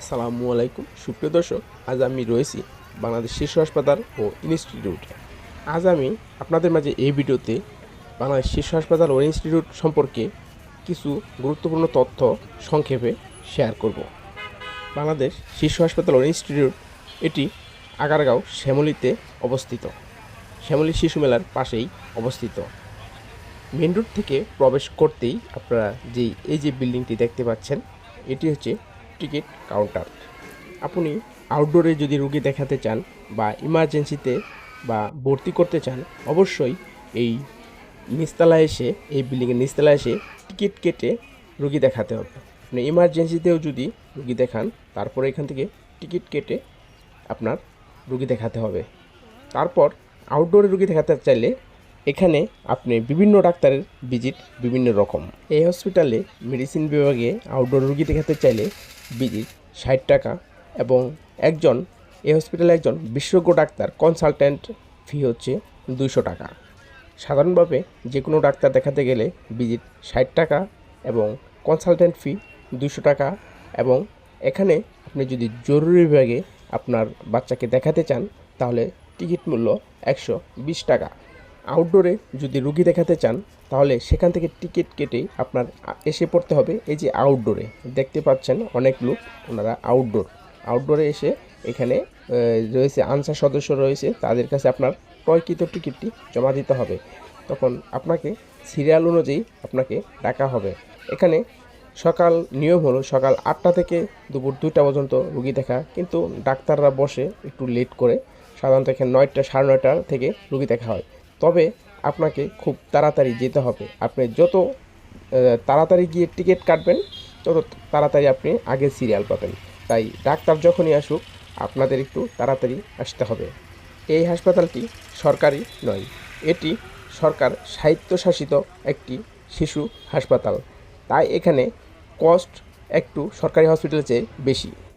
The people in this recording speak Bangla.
আসসালামু আলাইকুম। সুপ্রিয় দর্শক, আজ আমি রয়েছি বাংলাদেশ শিশু হাসপাতাল ও ইনস্টিটিউট। আজ আমি আপনাদের মাঝে এই ভিডিওতে বাংলাদেশ শিশু হাসপাতাল ও ইনস্টিটিউট সম্পর্কে কিছু গুরুত্বপূর্ণ তথ্য, সংক্ষেপে শেয়ার করব। বাংলাদেশ শিশু হাসপাতাল ও ইনস্টিটিউট, এটি আগারগাঁও শ্যামলিতে অবস্থিত। শ্যামলী শিশু মেলার পাশেই অবস্থিত। মেন রোড থেকে প্রবেশ করতেই আপনারা যেই, এই যে বিল্ডিংটি দেখতে পাচ্ছেন, এটি হচ্ছে টিকিট কাউন্টার আপনি আউটডোরে যদি রুগী দেখাতে চান বা ইমার্জেন্সিতে বা ভর্তি করতে চান, অবশ্যই এই নিচতলায় এসে, এই বিল্ডিংয়ের নিচতলায় এসে টিকিট কেটে রুগী দেখাতে হবে। আপনি ইমার্জেন্সিতেও যদি রুগী দেখান, তারপরে এখান থেকে টিকিট কেটে আপনার রুগী দেখাতে হবে। তারপর আউটডোরে রুগী দেখাতে চাইলে এখানে আপনি বিভিন্ন ডাক্তারের ভিজিট বিভিন্ন রকম। এই হসপিটালে মেডিসিন বিভাগে আউটডোর রুগী দেখাতে চাইলে ভিজিট ষাট টাকা এবং একজন এই হসপিটালে একজন বিশেষজ্ঞ ডাক্তার কনসালট্যান্ট ফি হচ্ছে দুশো টাকা। সাধারণভাবে যে কোনো ডাক্তার দেখাতে গেলে ভিজিট ষাট টাকা এবং কনসালট্যান্ট ফি দুশো টাকা এবং এখানে আপনি যদি জরুরি বিভাগে আপনার বাচ্চাকে দেখাতে চান, তাহলে টিকিট মূল্য একশো বিশ টাকা। আউটডোরে যদি রুগী দেখাতে চান, তাহলে সেখান থেকে টিকিট কেটে আপনার এসে পড়তে হবে এই যে আউটডোরে দেখতে পাচ্ছেন অনেক লোক ওনারা আউটডোর আউটডোরে এসে এখানে রয়েছে আনসার সদস্য রয়েছে, তাদের কাছে আপনার ক্রয়কৃত টিকিটটি জমা দিতে হবে। তখন আপনাকে সিরিয়াল অনুযায়ী আপনাকে ডাকা হবে। এখানে সকাল নিয়ম হলো সকাল আটটা থেকে দুপুর দুইটা পর্যন্ত রুগী দেখা, কিন্তু ডাক্তাররা বসে একটু লেট করে। সাধারণত এখানে নয়টা সাড়ে নয়টা থেকে রুগী দেখা হয়। তবে আপনাকে খুব তাড়াতাড়ি যেতে হবে। আপনি যত তাড়াতাড়ি গিয়ে টিকিট কাটবেন, তত তাড়াতাড়ি আপনি আগে সিরিয়াল পাবেন। তাই ডাক্তার যখনই আসুক, আপনাদের একটু তাড়াতাড়ি আসতে হবে। এই হাসপাতালটি সরকারি নয়, এটি সরকার স্বায়ত্তশাসিত একটি শিশু হাসপাতাল। তাই এখানে কস্ট একটু সরকারি হসপিটালের চেয়ে বেশি।